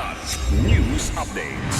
Kilat News Updates.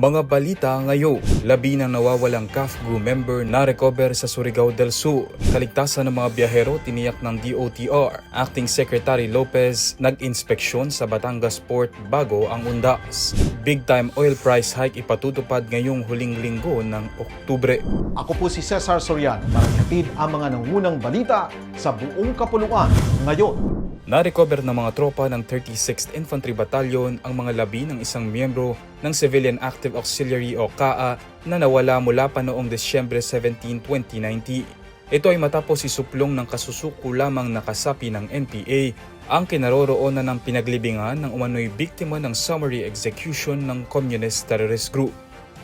Mga balita ngayon, labi ng nawawalang CAFGU member na recover sa Surigao del Sur. Kaligtasan ng mga biyahero tiniyak ng DOTR. Acting Secretary Lopez nag-inspeksyon sa Batangas Port bago ang undas. Big time oil price hike ipatutupad ngayong huling linggo ng Oktubre. Ako po si Cesar Soriano para ang mga nangunang balita sa buong kapuluan ngayon. Na-recover ng mga tropa ng 36th Infantry Battalion ang mga labi ng isang miyembro ng Civilian Active Auxiliary o CAA na nawala mula pa noong Desyembre 17, 2019. Ito ay matapos isuplong ng kasusuko lamang nakasapi ng NPA ang kinaroroonan ng pinaglibingan ng umano'y biktima ng summary execution ng Communist Terrorist Group.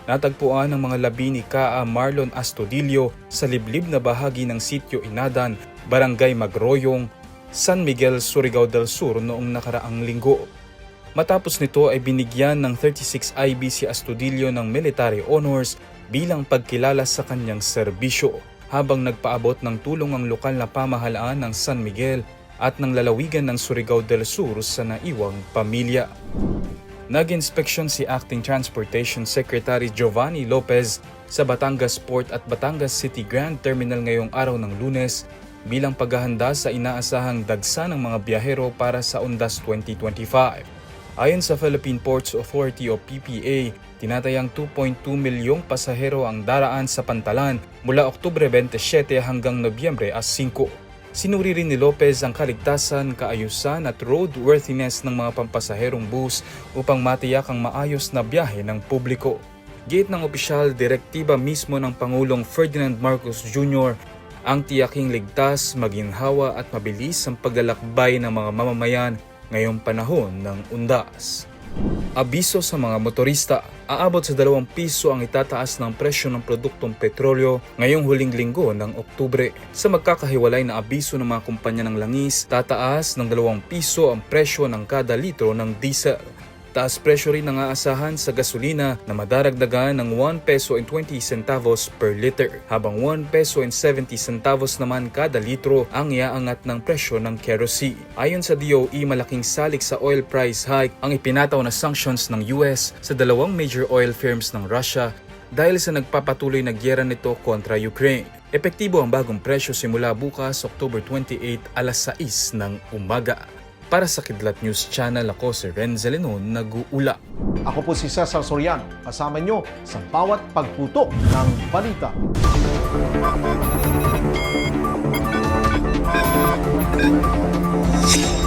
Natagpuan ng mga labi ni Kaa Marlon Astudillo sa liblib na bahagi ng sitio Inadan, Barangay Magroyong, San Miguel, Surigao del Sur noong nakaraang linggo. Matapos nito ay binigyan ng 36 IB si Astudillo ng Military Honors bilang pagkilala sa kanyang serbisyo habang nagpaabot ng tulong ang lokal na pamahalaan ng San Miguel at ng lalawigan ng Surigao del Sur sa naiwang pamilya. Nag-inspeksyon si Acting Transportation Secretary Giovanni Lopez sa Batangas Port at Batangas City Grand Terminal ngayong araw ng lunes bilang paghahanda sa inaasahang dagsa ng mga biyahero para sa Undas 2025. Ayon sa Philippine Ports Authority o PPA, tinatayang 2.2 milyong pasahero ang daraan sa pantalan mula Oktubre 27 hanggang Nobyembre 5. Sinuri rin ni Lopez ang kaligtasan, kaayusan at roadworthiness ng mga pampasaherong bus upang matiyak ang maayos na biyahe ng publiko. Gate ng opisyal direktiba mismo ng Pangulong Ferdinand Marcos Jr. ang tiyaking ligtas, maginhawa at mabilis ang paglalakbay ng mga mamamayan ngayong panahon ng undas. Abiso sa mga motorista, aabot sa 2 piso ang itataas ng presyo ng produktong petrolyo ngayong huling linggo ng Oktubre. Sa magkakahiwalay na abiso ng mga kumpanya ng langis, tataas ng 2 piso ang presyo ng kada litro ng diesel. Taas presyo rin ang aasahan sa gasolina na madaragdagan ng 1 peso and 20 centavos per liter, habang 1 peso and 70 centavos naman kada litro ang iaangat ng presyo ng kerosene. Ayon sa DOE, malaking salik sa oil price hike ang ipinataw na sanctions ng US sa dalawang major oil firms ng Russia dahil sa nagpapatuloy na gyera nito kontra Ukraine. Epektibo ang bagong presyo simula bukas, October 28, alas 6 ng umaga. Para sa Kidlat News Channel, ako si Renzo Lenon, nag-uula. Ako po si Cesar Soriano, kasama nyo sa bawat pagputok ng balita. Kilat